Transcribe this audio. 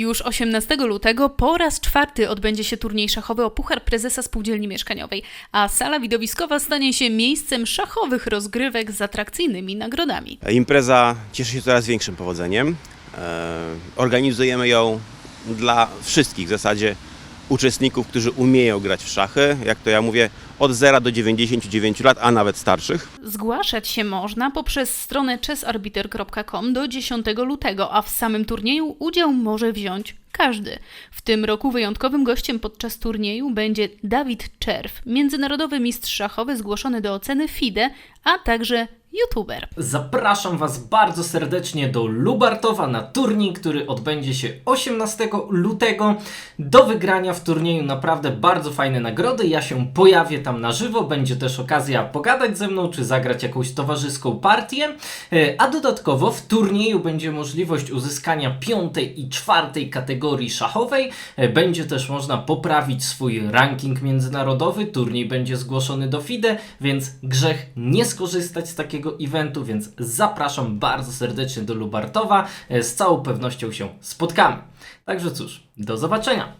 Już 18 lutego po raz czwarty odbędzie się turniej szachowy o Puchar Prezesa Spółdzielni Mieszkaniowej, a sala widowiskowa stanie się miejscem szachowych rozgrywek z atrakcyjnymi nagrodami. Impreza cieszy się coraz większym powodzeniem. E, Organizujemy ją dla wszystkich w zasadzie uczestników, którzy umieją grać w szachy. Jak to ja mówię, od 0 do 99 lat, a nawet starszych. Zgłaszać się można poprzez stronę chessarbiter.com do 10 lutego, a w samym turnieju udział może wziąć każdy. W tym roku wyjątkowym gościem podczas turnieju będzie Dawid Czerw, międzynarodowy mistrz szachowy zgłoszony do oceny FIDE, a także youtuber. Zapraszam Was bardzo serdecznie do Lubartowa na turniej, który odbędzie się 18 lutego. Do wygrania w turnieju naprawdę bardzo fajne nagrody. Ja się pojawię tam na żywo. Będzie też okazja pogadać ze mną, czy zagrać jakąś towarzyską partię. E, A dodatkowo w turnieju będzie możliwość uzyskania piątej i czwartej kategorii szachowej. E, Będzie też można poprawić swój ranking międzynarodowy. Turniej będzie zgłoszony do FIDE, więc grzech nie skorzystać z takiego eventu, więc zapraszam bardzo serdecznie do Lubartowa. E, Z całą pewnością się spotkamy. Także cóż, do zobaczenia.